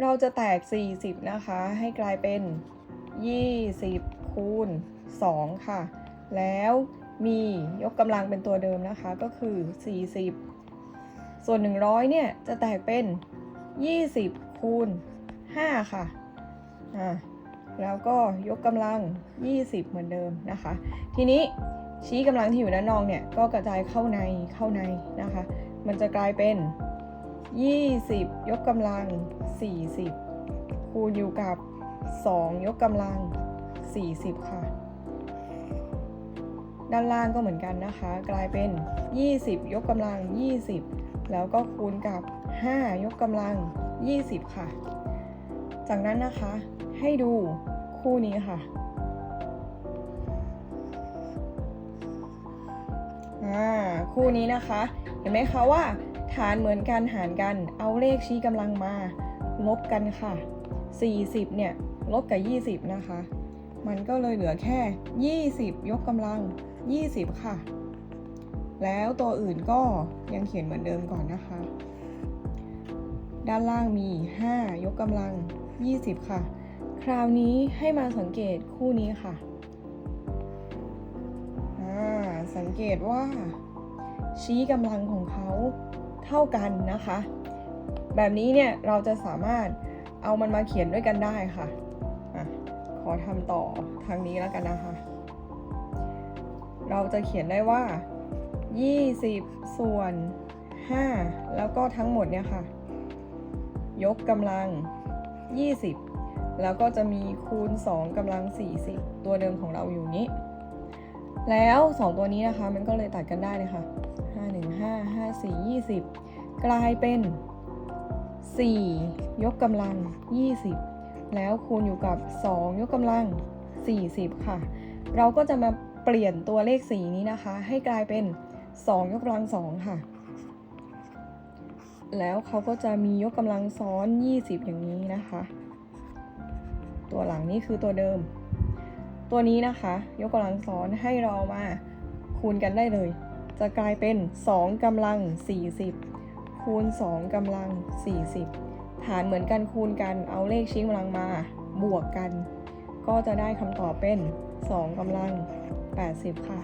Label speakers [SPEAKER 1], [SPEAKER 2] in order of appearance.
[SPEAKER 1] เราจะแตก 40 นะคะ ให้กลายเป็น 20 คูณ 2 ค่ะ แล้วมียกกำลังเป็นตัวเดิมนะคะก็คือ 40 ส่วน 100 เนี่ย จะแตกเป็น 20 คูณ 5 ค่ะ อ่า แล้วก็ยกกำลัง 20 เหมือนเดิมนะคะ ทีนี้ชี้กำลังที่อยู่ด้านนอกเนี่ย ก็กระจายเข้าในเข้าในนะคะ มันจะกลายเป็น 20 ยกกำลัง 40 คูณอยู่กับ 2 ยกกำลัง 40 ค่ะ ด้านล่างก็เหมือนกันนะคะ กลายเป็น 20 ยกกำลัง 20 แล้วก็คูณกับ 5 ยกกำลัง 20 ค่ะ จากนั้นนะคะ ให้ดูคู่นี้ค่ะอ่าคู่นี้นะคะ เห็นไหมคะว่า ฐานเหมือนกันหารกัน เอาเลขชี้กำลังมา ลบกันค่ะ 40 เนี่ย ลบกับ 20 นะคะ มันก็เลยเหลือแค่ 20 ยกกำลัง 20 ค่ะ แล้วตัวอื่นก็ยังเขียนเหมือนเดิมก่อนนะคะ ด้านล่างมี 5 ยกกำลัง 20 ค่ะ คราวนี้ให้มาสังเกตคู่นี้ค่ะอ่าสังเกตว่า ชี้กำลังของเขา เท่ากันนะคะ แบบนี้เนี่ยเราจะสามารถเอามันมาเขียนด้วยกันได้ค่ะอะขอทำต่อทางนี้แล้วกันนะคะ เราจะเขียนได้ว่า 20 ส่วน 5 แล้วก็ทั้งหมดเนี่ยค่ะ ยกกำลัง 20 แล้วก็จะมีคูณ 2กำลัง 40 ตัวเดิมของเราอยู่นี้ แล้ว 2 ตัวนี้นะคะ มันก็เลยตัดกันได้เลยค่ะ 5 1 5 4 20 กลายเป็น 4 ยกกำลัง 20 แล้วคูณอยู่กับ 2 ยกกำลัง 40 ค่ะ เราก็จะมาเปลี่ยนตัวเลข 4 นี้นะคะ ให้กลายเป็น 2 ยกกำลัง 2 ค่ะ แล้วเขาก็จะมียกกำลังซ้อน 20 อย่างนี้นะคะ ตัวหลังนี่คือตัวเดิม ตัวนี้นะคะ ยกกำลังซ้อนให้เรามาคูณกันได้เลย จะกลายเป็น 2กำลัง 40 คูณ 2กำลัง 40 ฐานเหมือนกันคูณกันเอาเลขชี้กำลังมา บวกกัน ก็จะได้คำตอบเป็น 2กำลัง 80 ค่ะ